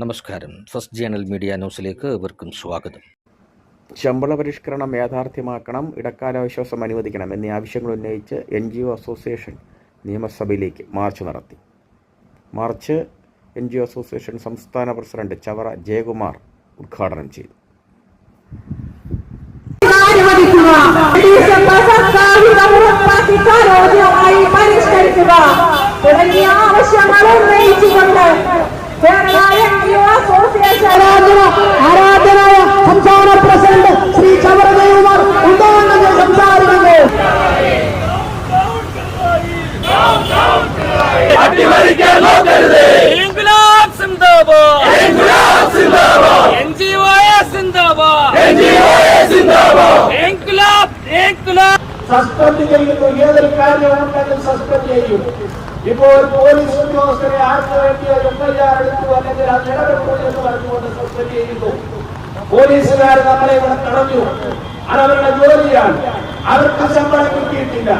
നമസ്കാരം. First journal media ന്യൂസിലേക്ക് ഏവർക്കും സ്വാഗതം. ശമ്പള പരിഷ്കരണം യാഥാർത്ഥ്യമാക്കണം ഇടക്കാല ആശ്വാസം അനുവദിക്കണം എന്നീ ആവശ്യങ്ങൾ ഉന്നയിച്ച് എൻ ജി ഒ അസോസിയേഷൻ നിയമസഭയിലേക്ക് മാർച്ച് നടത്തി. March N G O association സംസ്ഥാന പ്രസിഡന്റ് ചവറ ജയകുമാർ ഉദ്ഘാടനം ചെയ്തു. തുടങ്ങിയ ആവശ്യങ്ങൾ ഉന്നയിച്ചുകൊണ്ട് Kerala N G O association ആരാധന ആരാധനായ സംസ്ഥാന പ്രസിഡന്റ് ശ്രീ ചവറജയകുമാർ ഉദ്ഘാടനം സംസാരിക്കുന്നു ഇൻകുലാബ് സിന്ദാബാദ്. ഇൻകുലാബ് സിന്ദാബാദ്. എൻജിഒഎ സിന്ദാബാദ്. എൻജിഒഎ സിന്ദാബാദ്. ഇൻകുലാബ് ഇൻകുലാബ് സസ്പെൻഡ് ചെയ്യുന്നു. ഏതൊരു കാര്യമുണ്ടെങ്കിൽ സസ്പെൻഡ് ചെയ്യും. ഇപ്പോൾ പോലീസ് ഉദ്യോഗസ്ഥരെ ആർക്ക് വേണ്ടിയോ എഫ്ഐആർ എടുത്തു അല്ലെങ്കിൽ അത് ഇടപെട്ടു എന്ന് പറഞ്ഞുകൊണ്ട് സസ്പെൻഡ് ചെയ്യുന്നു. പോലീസുകാർ നമ്മളെ ഇവിടെ തടഞ്ഞു. അതവരുടെ ജോലിയാണ്. അവർക്ക് ശമ്പളം കിട്ടിയിട്ടില്ല.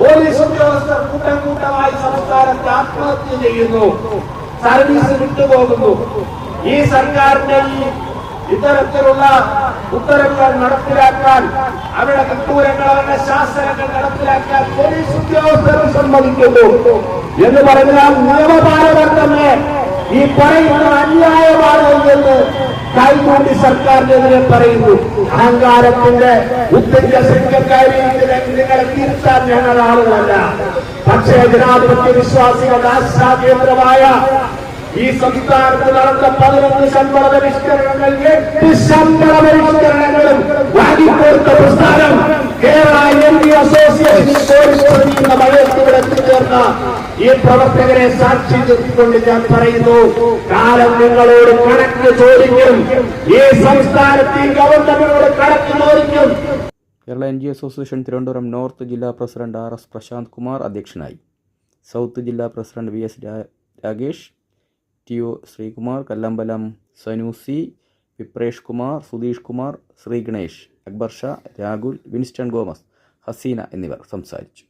പോലീസ് ഉദ്യോഗസ്ഥർ കൂട്ടം ആത്മഹത്യ ചെയ്യുന്നു. സർവീസ് വിട്ടുപോകുന്നു. ഈ സർക്കാരിന്റെ ഈ ഇത്തരത്തിലുള്ള ഉത്തരവുകൾ നടപ്പിലാക്കാൻ അവരുടെ കൃത്തൂരങ്ങൾ അവരുടെ ശാസനങ്ങൾ നടപ്പിലാക്കാൻ പോലീസ് ഉദ്യോഗസ്ഥർ സമ്മതിക്കുന്നു. എന്ന് പറഞ്ഞാൽ നിയമപാലകർ തന്നെ ഈ പറയുന്ന അന്യായമാണ് എന്ന് കൈകൂട്ടി സർക്കാരിനെതിരെ പറയുന്നു. അഹങ്കാരത്തിന്റെ ഉത്തര സംഘക്കാരി നിങ്ങളെ തിരുത്താൻ ഞങ്ങൾ ആളുകളല്ല. പക്ഷേ ജനാധിപത്യ വിശ്വാസികളുടെ ആശാകേന്ദ്രമായ ഈ സംസ്ഥാനത്ത് നടന്ന പതിനൊന്ന് ശമ്പള പരിഷ്കരണങ്ങൾ എട്ട് ശമ്പള പരിഷ്കരണങ്ങളും വാങ്ങിക്കൊടുത്ത പ്രസ്ഥാനം Kerala M P association Kozhikode മഴയത്തുകൾ എത്തിച്ചേർന്ന ഈ പ്രവർത്തകരെ സാക്ഷി നിർത്തിക്കൊണ്ട് ഞാൻ പറയുന്നു കാലം നിങ്ങളോട് കണക്ക് ചോദിക്കും ഈ സംസ്ഥാനത്ത് ഗവൺമെന്റിനോട് കണക്ക് ചോദിക്കും Kerala N G association Thiruvananthapuram north ജില്ലാ president R S Prashanth Kumar അധ്യക്ഷനായി. സൗത്ത് ജില്ലാ president V S Ragesh T O Sreekumar Kallambalam Sanoosi Vipresh Kumar Sudheesh Kumar Shri Ganesh Akbar Shah Rahul Winston Gomez Haseena എന്നിവർ സംസാരിച്ചു.